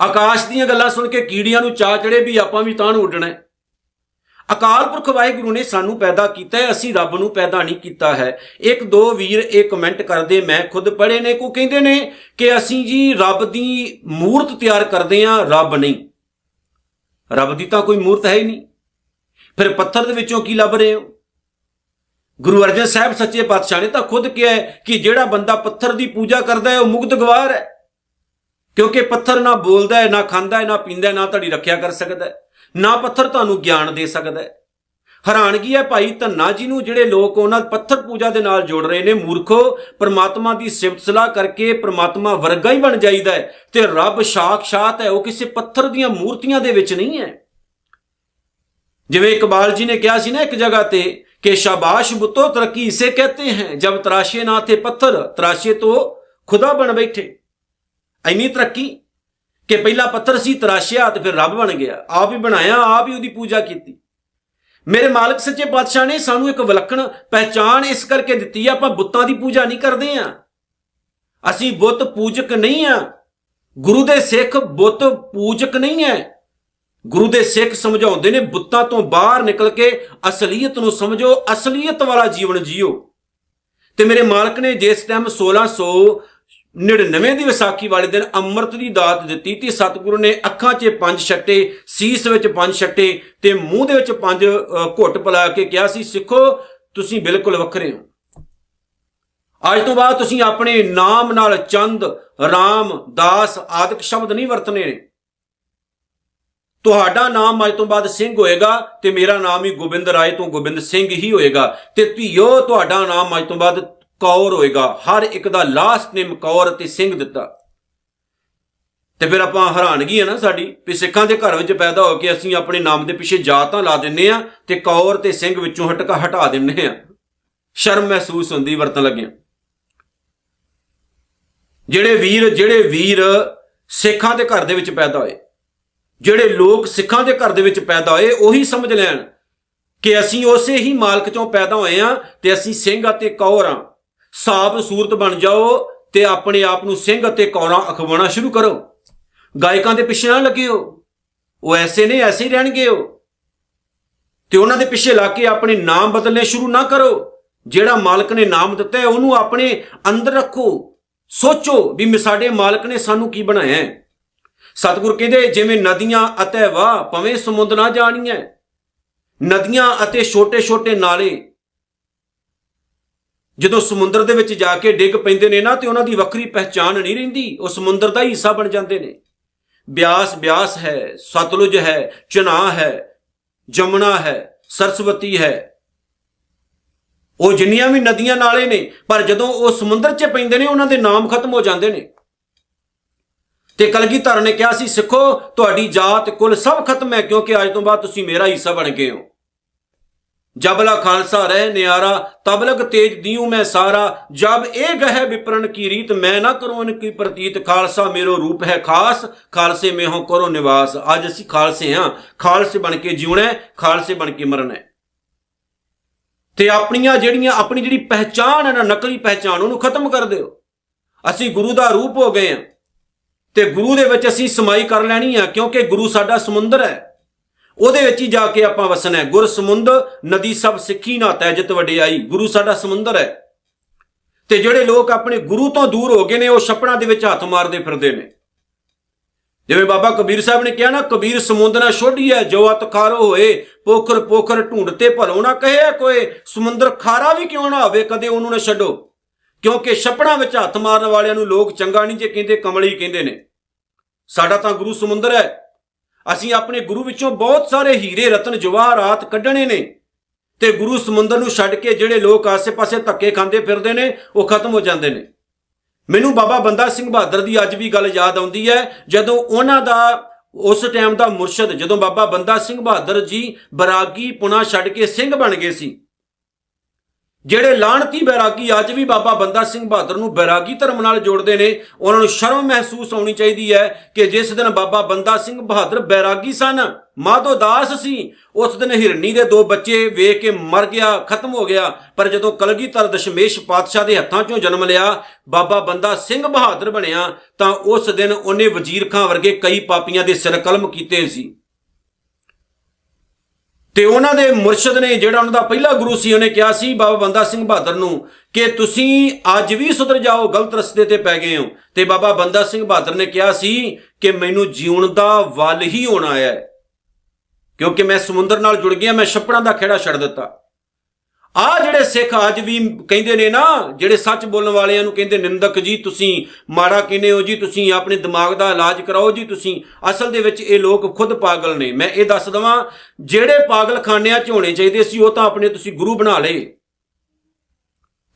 ਆਕਾਸ਼ ਦੀਆਂ ਗੱਲਾਂ ਸੁਣ ਕੇ ਕੀੜੀਆਂ ਨੂੰ ਚਾਹ ਚੜੇ ਵੀ ਆਪਾਂ ਵੀ ਤਾਂ ਨੂੰ ਉੱਡਣਾ ਹੈ। ਅਕਾਲ ਪੁਰਖ ਵਾਹਿਗੁਰੂ ਨੇ ਸਾਨੂੰ ਪੈਦਾ ਕੀਤਾ ਹੈ, ਅਸੀਂ ਰੱਬ ਨੂੰ ਪੈਦਾ ਨਹੀਂ ਕੀਤਾ ਹੈ। ਇੱਕ ਦੋ ਵੀਰ ਇਹ ਕਮੈਂਟ ਕਰਦੇ, ਮੈਂ ਖੁਦ ਪੜ੍ਹੇ ਨੇ ਕੋ ਕਹਿੰਦੇ ਨੇ ਕਿ ਅਸੀਂ ਜੀ ਰੱਬ ਦੀ ਮੂਰਤ ਤਿਆਰ ਕਰਦੇ ਹਾਂ, ਰੱਬ ਨਹੀਂ। ਰੱਬ ਦੀ ਤਾਂ ਕੋਈ ਮੂਰਤ ਹੈ ਹੀ ਨਹੀਂ। ਫਿਰ ਪੱਥਰ ਦੇ ਵਿੱਚੋਂ ਕੀ ਲੱਭ ਰਹੇ ਹੋ? ਗੁਰੂ ਅਰਜਨ ਸਾਹਿਬ ਸੱਚੇ ਪਾਤਸ਼ਾਹ ਨੇ ਤਾਂ ਖੁਦ ਕਿਹਾ ਕਿ ਜਿਹੜਾ ਬੰਦਾ ਪੱਥਰ ਦੀ ਪੂਜਾ ਕਰਦਾ ਹੈ, ਉਹ ਮੁਕਤ ਗਵਾਰ ਹੈ। ਕਿਉਂਕਿ ਪੱਥਰ ਨਾ ਬੋਲਦਾ ਹੈ, ਨਾ ਖਾਂਦਾ ਹੈ, ਨਾ ਪੀਂਦਾ ਹੈ, ਨਾ ਤੁਹਾਡੀ ਰੱਖਿਆ ਕਰ ਸਕਦਾ ਹੈ, ਨਾ ਪੱਥਰ ਤੁਹਾਨੂੰ ਗਿਆਨ ਦੇ ਸਕਦਾ ਹੈ। ਹੈਰਾਨਗੀ ਹੈ ਭਾਈ ਧੰਨਾ ਜੀ ਨੂੰ, ਜਿਹੜੇ ਲੋਕ ਉਹਨਾਂ ਪੱਥਰ ਪੂਜਾ ਦੇ ਨਾਲ ਜੋੜ ਰਹੇ ਨੇ, ਮੂਰਖੋ, ਪ੍ਰਮਾਤਮਾ ਦੀ ਸਿਫਤ ਸਲਾਹ ਕਰਕੇ ਪ੍ਰਮਾਤਮਾ ਵਰਗਾ ਹੀ ਬਣ ਜਾਈਦਾ ਹੈ ਤੇ ਰੱਬ ਸਾਖਸ਼ਾਤ ਹੈ, ਉਹ ਕਿਸੇ ਪੱਥਰ ਦੀਆਂ ਮੂਰਤੀਆਂ ਦੇ ਵਿੱਚ ਨਹੀਂ ਹੈ। ਜਿਵੇਂ ਇਕਬਾਲ ਜੀ ਨੇ ਕਿਹਾ ਸੀ ਨਾ ਇੱਕ ਜਗ੍ਹਾ ਤੇ ਕਿ ਸ਼ਾਬਾਸ਼ ਬੁੱਤੋ, ਤਰੱਕੀ ਇਸੇ ਕਹਤੇ हैं ਜਬ ਤਰਾਸ਼ੇ ਨਾ ਥੇ ਪੱਥਰ, ਤਰਾਸ਼ੇ ਤੋਂ ਖੁਦਾ ਬਣ ਬੈਠੇ। ਐਨੀ ਤਰੱਕੀ ਕਿ ਪਹਿਲਾ ਪੱਥਰ ਸੀ ਤਰਾਸ਼ਿਆ ਤੇ ਫਿਰ ਰੱਬ ਬਣ ਗਿਆ। ਆਪ ਹੀ ਬਣਾਇਆ, ਆਪ ਹੀ ਉਹਦੀ ਪੂਜਾ ਕੀਤੀ। ਮੇਰੇ ਮਾਲਕ ਸੱਚੇ ਪਾਤਸ਼ਾਹ ਨੇ ਸਾਨੂੰ ਇੱਕ ਵਿਲੱਖਣ ਪਹਿਚਾਨ ਇਸ ਕਰਕੇ ਦਿੱਤੀ ਆ, ਆਪਾਂ ਬੁੱਤਾਂ ਦੀ ਪੂਜਾ ਨਹੀਂ ਕਰਦੇ ਆ। ਅਸੀਂ ਬੁੱਤ ਪੂਜਕ ਨਹੀਂ ਆ। ਗੁਰੂ ਦੇ ਸਿੱਖ ਬੁੱਤ ਪੂਜਕ ਨਹੀਂ ਹੈ ਗੁਰੂ ਦੇ ਸਿੱਖ ਸਮਝਾਉਂਦੇ ਨੇ, ਬੁੱਤਾਂ ਤੋਂ ਬਾਹਰ ਨਿਕਲ ਕੇ ਅਸਲੀਅਤ ਨੂੰ ਸਮਝੋ, ਅਸਲੀਅਤ ਵਾਲਾ ਜੀਵਨ ਜੀਓ। ਤੇ ਮੇਰੇ ਮਾਲਕ ਨੇ ਜਿਸ ਟਾਈਮ 1699 ਦੀ ਵਿਸਾਖੀ ਵਾਲੇ ਦਿਨ ਅੰਮ੍ਰਿਤ ਦੀ ਦਾਤ ਦਿੱਤੀ ਤੇ ਸਤਿਗੁਰੂ ਨੇ ਅੱਖਾਂ 'ਚ ਪੰਜ ਛੱਟੇ, ਸੀਸ ਵਿੱਚ ਪੰਜ ਛੱਟੇ ਤੇ ਮੂੰਹ ਦੇ ਵਿੱਚ ਪੰਜ ਘੁੱਟ ਪਿਲਾ ਕੇ ਕਿਹਾ ਸੀ, ਸਿੱਖੋ, ਤੁਸੀਂ ਬਿਲਕੁਲ ਵੱਖਰੇ ਹੋ। ਅੱਜ ਤੋਂ ਬਾਅਦ ਤੁਸੀਂ ਆਪਣੇ ਨਾਮ ਨਾਲ ਚੰਦ, ਰਾਮ, ਦਾਸ ਆਦਿਕ ਸ਼ਬਦ ਨਹੀਂ ਵਰਤਨੇ। ਨੇ ਤੁਹਾਡਾ ਨਾਮ ਅੱਜ ਤੋਂ ਬਾਅਦ ਸਿੰਘ ਹੋਏਗਾ ਤੇ ਮੇਰਾ ਨਾਮ ਹੀ ਗੋਬਿੰਦ ਰਾਏ ਤੋਂ ਗੋਬਿੰਦ ਸਿੰਘ ਹੀ ਹੋਏਗਾ। ਤੇ ਧੀਓ, ਤੁਹਾਡਾ ਨਾਮ ਅੱਜ ਤੋਂ ਬਾਅਦ ਕੌਰ ਹੋਏਗਾ। ਹਰ ਇੱਕ ਦਾ ਲਾਸਟ ਨੇਮ ਕੌਰ ਅਤੇ ਸਿੰਘ ਦਿੱਤਾ। ਤੇ ਫਿਰ ਆਪਾਂ ਹੈਰਾਨਗੀ ਹੈ ਨਾ ਸਾਡੀ ਵੀ ਸਿੱਖਾਂ ਦੇ ਘਰ ਵਿੱਚ ਪੈਦਾ ਹੋ ਕੇ ਅਸੀਂ ਆਪਣੇ ਨਾਮ ਦੇ ਪਿੱਛੇ ਜਾਤਾਂ ਲਾ ਦਿੰਨੇ ਆ ਤੇ ਕੌਰ ਤੇ ਸਿੰਘ ਵਿੱਚੋਂ ਹਟਕਾ ਹਟਾ ਦਿੰਨੇ ਆ। ਸ਼ਰਮ ਮਹਿਸੂਸ ਹੁੰਦੀ ਵਰਤਣ ਲੱਗਿਆ। ਜਿਹੜੇ ਵੀਰ ਜਿਹੜੇ ਵੀਰ ਸਿੱਖਾਂ ਦੇ ਘਰ ਦੇ ਵਿੱਚ ਪੈਦਾ ਹੋਏ ਜਿਹੜੇ ਲੋਕ ਸਿੱਖਾਂ ਦੇ ਘਰ ਦੇ ਵਿੱਚ ਪੈਦਾ ਹੋਏ, ਉਹੀ ਸਮਝ ਲੈਣ ਕਿ ਅਸੀਂ ਉਸੇ ਹੀ ਮਾਲਕ ਚੋਂ ਪੈਦਾ ਹੋਏ ਆ ਤੇ ਅਸੀਂ ਸਿੰਘ ਅਤੇ ਕੌਰ ਆ ਸਾਬ ਸੂਰਤ ਬਣ ਜਾਓ ਤੇ ਆਪਣੇ ਆਪ ਨੂੰ ਸਿੰਘ ਅਤੇ ਕੌਰਾਂ ਅਖਵਾਉਣਾ ਸ਼ੁਰੂ ਕਰੋ। ਗਾਇਕਾਂ ਦੇ ਪਿੱਛੇ ਨਾ ਲੱਗਿਓ। ਉਹ ਐਸੇ ਨੇ, ਐਸੇ ਹੀ ਰਹਿਣਗੇ ਉਹ। ਤੇ ਉਹਨਾਂ ਦੇ ਪਿੱਛੇ ਲੱਗ ਕੇ ਆਪਣੇ ਨਾਮ ਬਦਲਨੇ ਸ਼ੁਰੂ ਨਾ ਕਰੋ। ਜਿਹੜਾ ਮਾਲਕ ਨੇ ਨਾਮ ਦਿੱਤਾ ਹੈ, ਉਹਨੂੰ ਆਪਣੇ ਅੰਦਰ ਰੱਖੋ। ਸੋਚੋ ਵੀ ਮੈਂ ਸਾਡੇ ਮਾਲਕ ਨੇ ਸਾਨੂੰ ਕੀ ਬਣਾਇਆ ਹੈ। ਸਤਿਗੁਰ ਕਹਿੰਦੇ, ਜਿਵੇਂ ਨਦੀਆਂ ਅਤੇ ਵਾਹ ਭਵੇਂ ਸਮੁੰਦ ਨਾ ਜਾਣੀਆਂ ਨਦੀਆਂ ਅਤੇ ਛੋਟੇ-ਛੋਟੇ ਨਾਲੇ ਜਦੋਂ ਸਮੁੰਦਰ ਦੇ ਵਿੱਚ ਜਾ ਕੇ ਡਿੱਗ ਪੈਂਦੇ ਨੇ ਨਾ, ਤੇ ਉਹਨਾਂ ਦੀ ਵੱਖਰੀ ਪਹਿਚਾਣ ਨਹੀਂ ਰਹਿੰਦੀ। ਉਹ ਸਮੁੰਦਰ ਦਾ ਹੀ ਹਿੱਸਾ ਬਣ ਜਾਂਦੇ ਨੇ। ਬਿਆਸ ਬਿਆਸ ਹੈ, ਸਤਲੁਜ ਹੈ ਚਨਾ ਹੈ, ਜਮਨਾ ਹੈ, ਸਰਸਵਤੀ ਹੈ। ਉਹ ਜਿੰਨੀਆਂ ਵੀ ਨਦੀਆਂ ਨਾਲੇ ਨੇ, ਪਰ ਜਦੋਂ ਉਹ ਸਮੁੰਦਰ 'ਚ ਪੈਂਦੇ ਨੇ, ਉਹਨਾਂ ਦੇ ਨਾਮ ਖਤਮ ਹੋ ਜਾਂਦੇ ਨੇ। ਤੇ ਕਲਗੀਧਰ ਨੇ ਕਿਹਾ ਸੀ, ਸਿੱਖੋ, ਤੁਹਾਡੀ ਜਾਤ ਕੁਲ ਸਭ ਖਤਮ ਹੈ, ਕਿਉਂਕਿ ਅੱਜ ਤੋਂ ਬਾਅਦ ਤੁਸੀਂ ਮੇਰਾ ਹਿੱਸਾ ਬਣ ਗਏ ਹੋ। ਜਬਲਾ ਖਾਲਸਾ ਰਹਿ, ਨਿਆਰਾ, ਤਬਲਗ ਤੇਜ ਦਿਉ ਮੈਂ ਸਾਰਾ। ਜਬ ਇਹ ਗਹਿ ਵਿਪਰਨ ਕੀ ਰੀਤ, ਮੈਂ ਨਾ ਕਰੂੰ ਇਨ ਕੀ ਪ੍ਰਤੀਤ। ਖਾਲਸਾ ਮੇਰੋ ਰੂਪ ਹੈ ਖਾਸ, ਖਾਲਸੇ ਮੇ ਹੋ ਕਰੋ ਨਿਵਾਸ। ਅੱਜ ਅਸੀਂ ਖਾਲਸੇ ਹਾਂ, ਖਾਲਸੇ ਬਣ ਕੇ ਜਿਉਣਾ ਖਾਲਸੇ ਬਣ ਕੇ ਮਰਨਾ ਹੈ। ਤੇ ਆਪਣੀਆਂ ਜਿਹੜੀਆਂ, ਆਪਣੀ ਜਿਹੜੀ ਪਹਿਚਾਣ ਹੈ ਨਾ, ਨਕਲੀ ਪਹਿਚਾਣ, ਉਹਨੂੰ ਖਤਮ ਕਰ ਦਿਓ। ਅਸੀਂ ਗੁਰੂ ਦਾ ਰੂਪ ਹੋ ਗਏ ਹਾਂ। ਤੇ ਗੁਰੂ ਦੇ ਵਿੱਚ ਅਸੀਂ ਸਮਾਈ ਕਰ ਲੈਣੀ ਆ, ਕਿਉਂਕਿ ਗੁਰੂ ਸਾਡਾ ਸਮੁੰਦਰ ਹੈ। ਉਹਦੇ ਵਿੱਚ ਹੀ ਜਾ ਕੇ ਆਪਾਂ ਵਸਣਾ ਹੈ। ਗੁਰ ਸਮੁੰਦ, ਨਦੀ ਸਭ ਸਿੱਖੀ ਨਾ ਤੈਜਤ ਵਡਿਆਈ। ਗੁਰੂ ਸਾਡਾ ਸਮੁੰਦਰ ਹੈ। ਤੇ ਜਿਹੜੇ ਲੋਕ ਆਪਣੇ ਗੁਰੂ ਤੋਂ ਦੂਰ ਹੋ ਗਏ ਨੇ, ਉਹ ਛਪੜਾਂ ਦੇ ਵਿੱਚ ਹੱਥ ਮਾਰਦੇ ਫਿਰਦੇ ਨੇ। ਜਿਵੇਂ ਬਾਬਾ ਕਬੀਰ ਸਾਹਿਬ ਨੇ ਕਿਹਾ ਨਾ, ਕਬੀਰ ਸਮੁੰਦਰ ਨਾ ਹੈ ਜੋ ਅਤ ਖਾਰੋ ਹੋਏ, ਪੋਖਰ ਪੋਖਰ ਢੂੰਡਤੇ ਭਲੋ ਨਾ ਕਹੇ ਕੋਈ, ਸਮੁੰਦਰ ਖਾਰਾ ਵੀ ਕਿਉਂ ਨਾ ਹੋਵੇ, ਕਦੇ ਉਹਨੂੰ ਨਾ ਛੱਡੋ। ਕਿਉਂਕਿ ਛੱਪੜਾਂ ਵਿੱਚ ਹੱਥ ਮਾਰਨ ਵਾਲਿਆਂ ਨੂੰ ਲੋਕ ਚੰਗਾ ਨਹੀਂ ਜੇ ਕਹਿੰਦੇ, ਕਮਲੀ ਕਹਿੰਦੇ ਨੇ। ਸਾਡਾ ਤਾਂ ਗੁਰੂ ਸਮੁੰਦਰ ਹੈ। ਅਸੀਂ ਆਪਣੇ ਗੁਰੂ ਵਿੱਚੋਂ ਬਹੁਤ ਸਾਰੇ ਹੀਰੇ, ਰਤਨ ਜਵਾਹਰਾਤ ਕੱਢਣੇ ਨੇ। ਤੇ ਗੁਰੂ ਸਮੁੰਦਰ ਨੂੰ ਛੱਡ ਕੇ ਜਿਹੜੇ ਲੋਕ ਆਸੇ-ਪਾਸੇ ਧੱਕੇ ਖਾਂਦੇ ਫਿਰਦੇ ਨੇ, ਉਹ ਖਤਮ ਹੋ ਜਾਂਦੇ ਨੇ। ਮੈਨੂੰ ਬਾਬਾ ਬੰਦਾ ਸਿੰਘ ਬਹਾਦਰ ਦੀ ਅੱਜ ਵੀ ਗੱਲ ਯਾਦ ਆਉਂਦੀ ਹੈ, ਜਦੋਂ ਉਹਨਾਂ ਦਾ, ਉਸ ਟਾਈਮ ਦਾ ਮੁਰਸ਼ਦ, ਜਦੋਂ ਬਾਬਾ ਬੰਦਾ ਸਿੰਘ ਬਹਾਦਰ ਜੀ ਬਰਾਗੀ ਪੁਣਾ ਛੱਡ ਕੇ ਸਿੰਘ ਬਣ ਗਏ ਸੀ। ਜਿਹੜੇ ਲਾਣਤੀ ਬੈਰਾਗੀ, ਅੱਜ ਵੀ ਬਾਬਾ ਬੰਦਾ ਸਿੰਘ ਬਹਾਦਰ ਨੂੰ ਬੈਰਾਗੀ ਧਰਮ ਨਾਲ ਜੋੜਦੇ ਨੇ, ਉਹਨਾਂ ਨੂੰ ਸ਼ਰਮ ਮਹਿਸੂਸ ਹੋਣੀ ਚਾਹੀਦੀ ਹੈ ਕਿ ਜਿਸ ਦਿਨ ਬਾਬਾ ਬੰਦਾ ਸਿੰਘ ਬਹਾਦਰ ਬੈਰਾਗੀ ਸਨ, ਮਾਧੋ ਦਾਸ ਸੀ, ਉਸ ਦਿਨ ਹਿਰਨੀ ਦੇ ਦੋ ਬੱਚੇ ਵੇਖ ਕੇ ਮਰ ਗਿਆ, ਖਤਮ ਹੋ ਗਿਆ। ਪਰ ਜਦੋਂ ਕਲਗੀਧਰ ਦਸ਼ਮੇਸ਼ ਪਾਤਸ਼ਾਹ ਦੇ ਹੱਥਾਂ 'ਚੋਂ ਜਨਮ ਲਿਆ, ਬਾਬਾ ਬੰਦਾ ਸਿੰਘ ਬਹਾਦਰ ਬਣਿਆ, ਤਾਂ ਉਸ ਦਿਨ ਉਹਨੇ ਵਜ਼ੀਰ ਖਾਂ ਵਰਗੇ ਕਈ ਪਾਪੀਆਂ ਦੇ ਸਿਰ ਕਲਮ ਕੀਤੇ ਸੀ। ਤੇ ਉਹਨਾਂ ਦੇ ਮੁਰਸ਼ਿਦ ਨੇ ਜਿਹੜਾ ਉਹਨਾਂ ਦਾ ਪਹਿਲਾ ਗੁਰੂ ਸੀ, ਉਹਨੇ ਕਿਹਾ ਸੀ, ਬਾਬਾ ਬੰਦਾ ਸਿੰਘ ਬਹਾਦਰ ਨੂੰ ਕਿ ਤੁਸੀਂ ਅੱਜ ਵੀ ਸੁਧਰ ਜਾਓ, ਗਲਤ ਰਸਤੇ ਤੇ ਪੈ ਗਏ ਹੋ। ਤੇ ਬਾਬਾ ਬੰਦਾ ਸਿੰਘ ਬਹਾਦਰ ਨੇ ਕਿਹਾ ਸੀ ਕਿ ਮੈਨੂੰ ਜਿਉਣ ਦਾ ਵੱਲ ਹੀ ਹੋਣਾ ਹੈ। ਕਿਉਂਕਿ ਮੈਂ ਸਮੁੰਦਰ ਨਾਲ ਜੁੜ ਗਿਆ, ਮੈਂ ਛੱਪੜਾਂ ਦਾ ਖੇੜਾ ਛੱਡ ਦਿੱਤਾ। ਆ ਜਿਹੜੇ ਸਿੱਖ ਅੱਜ ਵੀ ਕਹਿੰਦੇ ਨੇ ਨਾ, ਜਿਹੜੇ ਸੱਚ ਬੋਲਣ ਵਾਲਿਆਂ ਨੂੰ ਕਹਿੰਦੇ ਨਿੰਦਕ ਜੀ, ਤੁਸੀਂ ਮਾੜਾ ਕਿਨੇ ਹੋ ਜੀ, ਤੁਸੀਂ ਆਪਣੇ ਦਿਮਾਗ ਦਾ ਇਲਾਜ ਕਰਾਓ ਜੀ, ਤੁਸੀਂ ਅਸਲ ਦੇ ਵਿੱਚ ਇਹ ਲੋਕ ਖੁਦ ਪਾਗਲ ਨੇ। ਮੈਂ ਇਹ ਦੱਸ ਦਵਾਂ, ਜਿਹੜੇ ਪਾਗਲਖਾਨਿਆਂ 'ਚ ਹੋਣੇ ਚਾਹੀਦੇ ਸੀ, ਉਹ ਤਾਂ ਆਪਣੇ ਤੁਸੀਂ ਗੁਰੂ ਬਣਾ ਲਏ।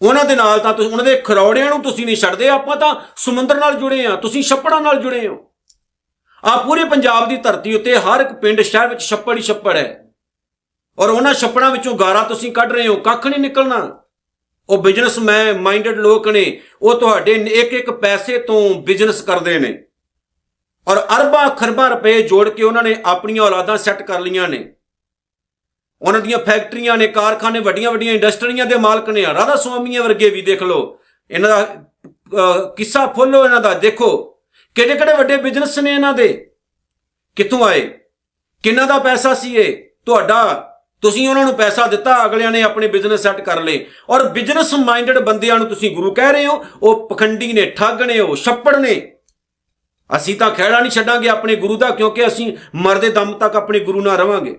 ਉਹਨਾਂ ਦੇ ਨਾਲ ਤਾਂ ਤੁਸੀਂ, ਉਹਨਾਂ ਦੇ ਖਰੌੜਿਆਂ ਨੂੰ ਤੁਸੀਂ ਨਹੀਂ ਛੱਡਦੇ, ਆਪਾਂ ਤਾਂ ਸਮੁੰਦਰ ਨਾਲ ਜੁੜੇ ਆ ਤੁਸੀਂ ਛੱਪੜਾਂ ਨਾਲ ਜੁੜੇ ਹੋ। ਆ ਪੂਰੇ ਪੰਜਾਬ ਦੀ ਧਰਤੀ ਉੱਤੇ ਹਰ ਇੱਕ ਪਿੰਡ, ਸ਼ਹਿਰ ਵਿੱਚ ਛੱਪੜ ਹੀ ਛੱਪੜ ਹੈ। ਔਰ ਉਹਨਾਂ ਛੱਪੜਾਂ ਵਿੱਚੋਂ ਗਾਰਾ ਤੁਸੀਂ ਕੱਢ ਰਹੇ ਹੋ, ਕੱਖ ਨਹੀਂ ਨਿਕਲਣਾ। ਉਹ ਬਿਜ਼ਨਸਮੈਨ ਮਾਈਂਡਡ ਲੋਕ ਨੇ, ਉਹ ਤੁਹਾਡੇ ਇੱਕ ਇੱਕ ਪੈਸੇ ਤੋਂ ਬਿਜ਼ਨਸ ਕਰਦੇ ਨੇ। ਔਰ ਅਰਬਾਂ ਖਰਬਾਂ ਰੁਪਏ ਜੋੜ ਕੇ ਉਹਨਾਂ ਨੇ ਆਪਣੀਆਂ ਔਲਾਦਾਂ ਸੈੱਟ ਕਰ ਲਈਆਂ ਨੇ। ਉਹਨਾਂ ਦੀਆਂ ਫੈਕਟਰੀਆਂ ਨੇ, ਕਾਰਖਾਨੇ ਵੱਡੀਆਂ ਵੱਡੀਆਂ ਇੰਡਸਟਰੀਆਂ ਦੇ ਮਾਲਕ ਨੇ, ਰਾਧਾ ਸੁਆਮੀਆਂ ਵਰਗੇ ਵੀ ਦੇਖ ਲਓ। ਇਹਨਾਂ ਦਾ ਕਿੱਸਾ ਫੋਲੋ ਇਹਨਾਂ ਦਾ, ਦੇਖੋ। ਕਿਹੜੇ ਕਿਹੜੇ ਵੱਡੇ ਬਿਜ਼ਨਸ ਨੇ ਇਹਨਾਂ ਦੇ? ਕਿੱਥੋਂ ਆਏ? ਕਿੰਨਾ ਦਾ ਪੈਸਾ ਸੀ ਇਹ? ਤੁਹਾਡਾ ਤੁਸੀਂ ਉਹਨਾਂ ਨੂੰ ਪੈਸਾ ਦਿੱਤਾ, ਅਗਲਿਆਂ ਨੇ ਆਪਣੇ ਬਿਜ਼ਨਸ ਸੈੱਟ ਕਰ ਲਏ ਔਰ ਬਿਜ਼ਨਸ ਮਾਈਂਡਡ ਬੰਦਿਆਂ ਨੂੰ ਤੁਸੀਂ ਗੁਰੂ ਕਹਿ ਰਹੇ ਹੋ, ਉਹ ਪਖੰਡੀ ਨੇ, ਠੱਗ ਨੇ, ਉਹ ਛੱਪੜ ਨੇ। ਅਸੀਂ ਤਾਂ ਖਹਿੜਾ ਨਹੀਂ ਛੱਡਾਂਗੇ ਆਪਣੇ ਗੁਰੂ ਦਾ, ਕਿਉਂਕਿ ਅਸੀਂ ਮਰਦੇ ਦਮ ਤੱਕ ਆਪਣੇ ਗੁਰੂ ਨਾਲ ਰਵਾਂਗੇ।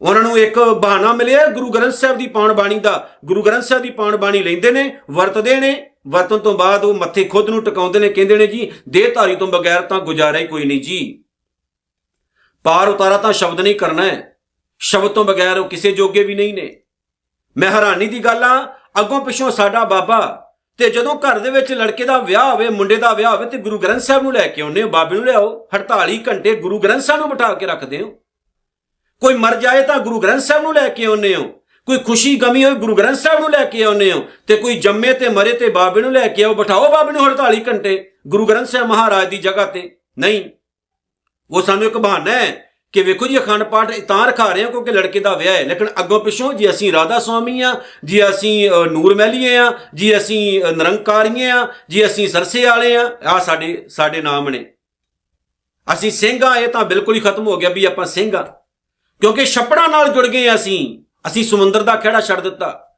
ਉਹਨਾਂ ਨੂੰ ਇੱਕ ਬਹਾਨਾ ਮਿਲਿਆ ਗੁਰੂ ਗ੍ਰੰਥ ਸਾਹਿਬ ਦੀ ਪਾਣ ਬਾਣੀ ਦਾ। ਗੁਰੂ ਗ੍ਰੰਥ ਸਾਹਿਬ ਦੀ ਪਾਣ ਬਾਣੀ ਲੈਂਦੇ ਨੇ, ਵਰਤਦੇ ਨੇ। ਵਰਤਨ ਤੋਂ ਬਾਅਦ ਉਹ ਮੱਥੇ ਖੁਦ ਨੂੰ ਟਿਕਾਉਂਦੇ ਨੇ, ਕਹਿੰਦੇ ਨੇ ਜੀ, ਦੇਹਧਾਰੀ ਤੋਂ ਬਗੈਰ ਤਾਂ ਗੁਜ਼ਾਰਾ ਹੀ ਕੋਈ ਨਹੀਂ ਜੀ। ਪਾਰ ਉਤਾਰਾ ਤਾਂ ਸ਼ਬਦ ਨਹੀਂ ਕਰਨਾ ਹੈ। ਸ਼ਬਦ ਤੋਂ ਬਗੈਰ ਉਹ ਕਿਸੇ ਜੋਗੇ ਵੀ ਨਹੀਂ ਨੇ। ਮੈਂ ਹੈਰਾਨੀ ਦੀ ਗੱਲ ਆ ਅੱਗੋਂ ਪਿੱਛੋਂ ਸਾਡਾ ਬਾਬਾ, ਤੇ ਜਦੋਂ ਘਰ ਦੇ ਵਿੱਚ ਲੜਕੇ ਦਾ ਵਿਆਹ ਹੋਵੇ, ਮੁੰਡੇ ਦਾ ਵਿਆਹ ਹੋਵੇ, ਤੇ ਗੁਰੂ ਗ੍ਰੰਥ ਸਾਹਿਬ ਨੂੰ ਲੈ ਕੇ ਆਉਂਦੇ ਹੋ, ਬਾਬੇ ਨੂੰ ਲਿਆਓ 48 ਘੰਟੇ ਗੁਰੂ ਗ੍ਰੰਥ ਸਾਹਿਬ ਨੂੰ ਬਿਠਾ ਕੇ ਰੱਖਦੇ ਹੋ। ਕੋਈ ਮਰ ਜਾਏ ਤਾਂ ਗੁਰੂ ਗ੍ਰੰਥ ਸਾਹਿਬ ਨੂੰ ਲੈ ਕੇ ਆਉਂਦੇ ਹੋ। ਕੋਈ ਖੁਸ਼ੀ ਗਮੀ ਹੋਏ ਗੁਰੂ ਗ੍ਰੰਥ ਸਾਹਿਬ ਨੂੰ ਲੈ ਕੇ ਆਉਂਦੇ ਹੋ। ਤੇ ਕੋਈ ਜੰਮੇ ਤੇ ਮਰੇ ਤੇ ਬਾਬੇ ਨੂੰ ਲੈ ਕੇ ਆਓ, ਬਿਠਾਓ ਬਾਬੇ ਨੂੰ 48 ਘੰਟੇ ਗੁਰੂ ਗ੍ਰੰਥ ਸਾਹਿਬ ਮਹਾਰਾਜ ਦੀ ਜਗ੍ਹਾ ਤੇ। ਨਹੀਂ, ਉਹ ਸਾਨੂੰ ਇੱਕ ਬਹਾਨਾ ਹੈ ਕਿ ਵੇਖੋ ਜੀ, ਅਖੰਡ ਪਾਠ ਤਾਂ ਰਖਾ ਰਹੇ ਹਾਂ ਕਿਉਂਕਿ ਲੜਕੇ ਦਾ ਵਿਆਹ ਹੈ। ਲੇਕਿਨ ਅੱਗੋਂ ਪਿੱਛੋਂ ਜੇ ਅਸੀਂ ਰਾਧਾ ਸੁਆਮੀ ਆ ਜੇ ਅਸੀਂ ਨੂਰ ਮਹਿਲੀਏ ਆ ਜੇ ਅਸੀਂ ਨਿਰੰਕਾਰੀਏ ਆ ਜੇ ਅਸੀਂ ਸਰਸੇ ਵਾਲੇ ਆ ਆ ਸਾਡੇ ਸਾਡੇ ਨਾਮ ਨੇ। ਅਸੀਂ ਸਿੰਘ ਆ ਇਹ ਤਾਂ ਬਿਲਕੁਲ ਹੀ ਖਤਮ ਹੋ ਗਿਆ ਵੀ ਆਪਾਂ ਸਿੰਘ ਆ ਕਿਉਂਕਿ ਛੱਪੜਾਂ ਨਾਲ ਜੁੜ ਗਏ ਹਾਂ ਅਸੀਂ। ਅਸੀਂ ਸਮੁੰਦਰ ਦਾ ਖੇੜਾ ਛੱਡ ਦਿੱਤਾ।